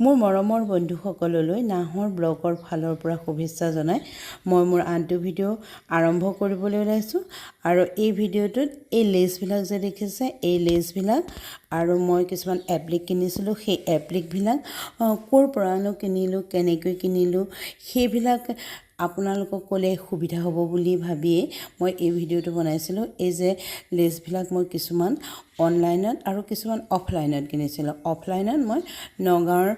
মোৰ মৰমৰ বন্ধুসকললৈ নাহৰ ব্লগৰ ফালৰ পৰা শুভেচ্ছা জনাই মই মোৰ আনটো ভিডিঅ' আৰম্ভ কৰিবলৈ ওলাইছোঁ আৰু এই ভিডিঅ'টোত এই লেচবিলাক যে দেখিছে এই লেচবিলাক আৰু মই কিছুমান এপ্লিক কিনিছিলোঁ সেই এপ্লিকবিলাক ক'ৰ পৰানো কিনিলোঁ কেনেকৈ কিনিলোঁ সেইবিলাক আপোনালোকক ক'লে সুবিধা হ'ব বুলি ভাবিয়েই মই এই ভিডিঅ'টো বনাইছিলোঁ। এই যে লেচবিলাক মই কিছুমান অনলাইনত আৰু কিছুমান অফলাইনত কিনিছিলোঁ। অফলাইনত মই নগাঁৱৰ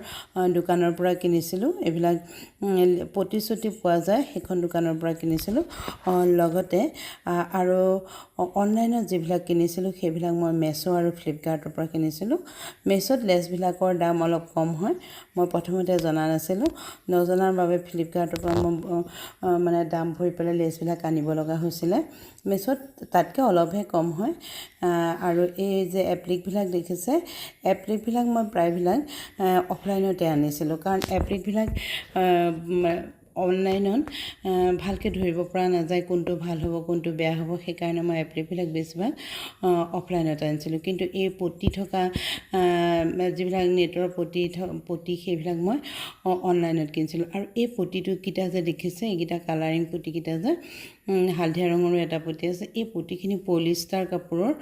দোকানৰ পৰা কিনিছিলোঁ। এইবিলাক প্ৰতিশ্ৰুতি পোৱা যায় সেইখন দোকানৰ পৰা কিনিছিলোঁ। লগতে আৰু অনলাইনত যিবিলাক কিনিছিলোঁ সেইবিলাক মই মেছ' আৰু ফ্লিপকাৰ্টৰ পৰা কিনিছিলোঁ। মেছত লেচবিলাকৰ দাম অলপ কম হয় মই প্ৰথমতে জনা নাছিলোঁ। নজনাৰ বাবে ফ্লিপকাৰ্টৰ পৰা মই মানে দাম ভৰি পেলাই লেচবিলাক আনিব লগা হৈছিলে। মেছত তাতকৈ অলপহে কম হয় আৰু এই যে এপ্লিকবিলাক দেখিছে এপ্লিকবিলাক মই প্ৰায়বিলাক অফলাইনতে আনিছিলোঁ। কাৰণ এপ্লিকবিলাক অনলাইনত ভালকৈ ধৰিব পৰা নাযায় কোনটো ভালো হ'ব, কোনটো বেয়া হ'ব। সেইকাৰণে মই এপ্লিকবিলাক বেছিভাগ অফলাইনত আনিছিলোঁ। কিন্তু এই পতি থকা যিবিলাক নেটৰ পতি পতি সেইবিলাক মই অনলাইনত কিনিছিলোঁ। আৰু এই পতিটোকেইটা যে দেখিছে, এইকেইটা কালাৰিং পতিকেইটা যে হালধীয়া ৰঙৰো এটা পতি আছে। এই পতিখিনি পলিষ্টাৰ কাপোৰৰ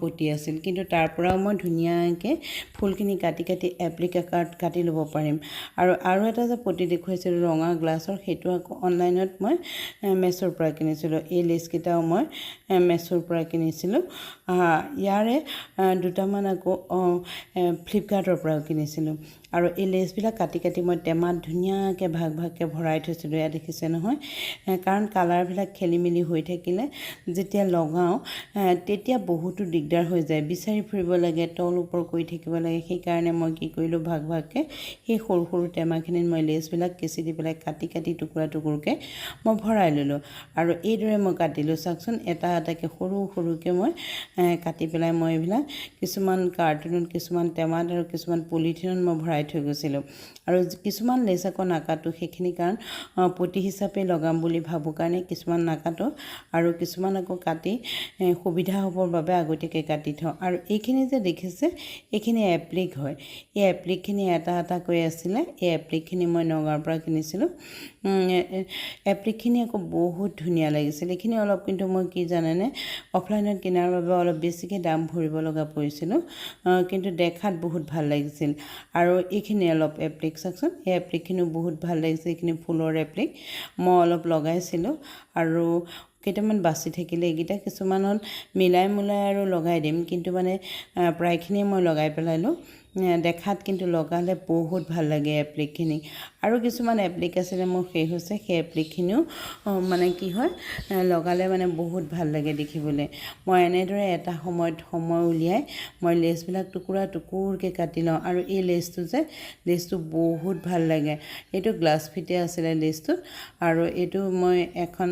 পতি আছিল। কিন্তু তাৰ পৰাও মই ধুনীয়াকৈ ফুলখিনি কাটি কাটি এপ্লিক কাটি ল'ব পাৰিম। আৰু আৰু এটা যে পতি দেখুৱাইছিলোঁ ৰঙা গ্লাছৰ সেইটো আকৌ অনলাইনত মই মেছ'ৰ পৰা কিনিছিলোঁ। এই লেচকেইটাও মই মেছ'ৰ পৰা কিনিছিলোঁ। ইয়াৰে দুটামান আকৌ ফ্লিপকাৰ্টৰ পৰাও কিনিছিলোঁ। আৰু এই লেচবিলাক কাটি কাটি মই টেমাত ধুনীয়াকৈ ভাগ ভাগকৈ ভৰাই থৈছিলোঁ। এয়া দেখিছে নহয়? কাৰণ কালাৰবিলাক খেলি মেলি হৈ থাকিলে যেতিয়া লগাওঁ তেতিয়া বহুতো দিগদাৰ হৈ যায়। বিচাৰি ফুৰিব লাগে তল ওপৰ কৰি থাকিব লাগে। সেইকাৰণে মই কি কৰিলোঁ ভাগ ভাগকৈ সেই সৰু সৰু টেমাখিনিত মই লেচবিলাক কেঁচি দি পেলাই কাটি কাটি টুকুৰা টুকুৰকৈ মই ভৰাই ল'লোঁ। আৰু এইদৰে মই কাটিলোঁ। চাওকচোন এটা এটাকৈ সৰু সৰুকৈ মই কাটি পেলাই মই এইবিলাক কিছুমান কাৰ্টুনত কিছুমান টেমাত আৰু কিছুমান পলিথিনত মই ভৰাই থৈ গৈছিলোঁ। আৰু কিছুমান লেচ আকৌ নাকাটো সেইখিনি কাৰণ পতি হিচাপে লগাম বুলি ভাবোঁ কাৰণে কিছুমান নাকাটো আৰু কিছুমান আকৌ কাটি সুবিধা হ'বৰ বাবে আগতীয়াকৈ কাটি থওঁ। আৰু এইখিনি যে দেখিছে এইখিনি এপ্লিক হয়। এই এপ্লিকখিনি এটা এটাকৈ আছিলে। এই এপ্লিকখিনি মই নগাঁৱৰ পৰা কিনিছিলোঁ। এপ্লিকখিনি আকৌ বহুত ধুনীয়া লাগিছিল। এইখিনি অলপ কিন্তু মই কি জানেনে অফলাইনত কিনাৰ বাবে অলপ বেছিকৈ দাম ভৰিব লগা পৰিছিলোঁ। কিন্তু দেখাত বহুত ভাল লাগিছিল। আৰু এইখিনি অলপ এপ্লিক চাওকচোন। এই এপ্লিকখিনিও বহুত ভালো লাগিছে, এইখিনি ফুলৰ এপ্লিক মই অলপ লগাইছিলোঁ। আৰু কেইটামান বাচি থাকিলে এইকেইটা কিছুমানত মিলাই মিলাই আৰু লগাই দিম। কিন্তু মানে প্ৰায়খিনিয়ে মই লগাই পেলালোঁ দেখাত কিন্তু লগালে বহুত ভালো লাগে এপ্লিকখিনি আৰু কিছুমান এপ্লিক আছিলে মোৰ শেষ হৈছে, সেই এপ্লিকখিনিও মানে কি হয় লগালে মানে বহুত ভালো লাগে দেখিবলৈ। মই এনেদৰে এটা সময়ত সময় উলিয়াই মই লেচবিলাক টুকুৰা টুকুৰকৈ কাটি লওঁ। আৰু এই লেচটো যে, লেচটো বহুত ভালো লাগে। এইটো গ্লাছ ফিতে আছিলে লেচটোত। আৰু এইটো মই এখন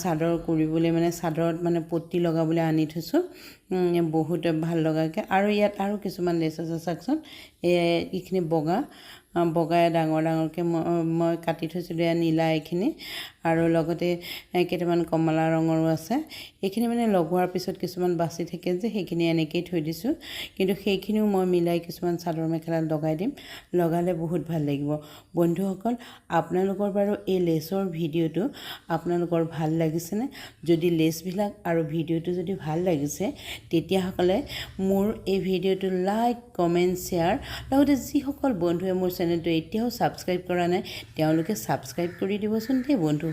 চাদৰ কৰিবলৈ মানে চাদৰত মানে পটি লগাবলৈ আনি থৈছোঁ। বহুত ভাল লগাকৈ। আৰু ইয়াত আৰু কিছুমান লেচ আছে চাওকচোন। এই এইখিনি বগা। বগাই ডাঙৰ ডাঙৰকৈ মই মই কাটি থৈছিলোঁ এয়া নীলা এইখিনি। আৰু লগতে কেইটামান কমলা ৰঙৰো আছে। এইখিনি মানে লগোৱাৰ পিছত কিছুমান বাচি থাকে যে সেইখিনি এনেকৈয়ে থৈ দিছোঁ। কিন্তু সেইখিনিও মই মিলাই কিছুমান চাদৰ মেখেলাত লগাই দিম। লগালে বহুত ভাল লাগিব। বন্ধুসকল আপোনালোকৰ বাৰু এই লেচৰ ভিডিঅ'টো আপোনালোকৰ ভাল লাগিছেনে? যদি লেচবিলাক আৰু ভিডিঅ'টো যদি ভাল লাগিছে তেতিয়াহ'লে মোৰ এই ভিডিঅ'টো লাইক কমেণ্ট শ্বেয়াৰ লগতে যিসকল বন্ধুৱে মোৰ চেনেলটো এতিয়াও ছাবস্ক্ৰাইব কৰা নাই, তেওঁলোকে ছাবস্ক্ৰাইব কৰি দিবচোন দেই বন্ধুসকল।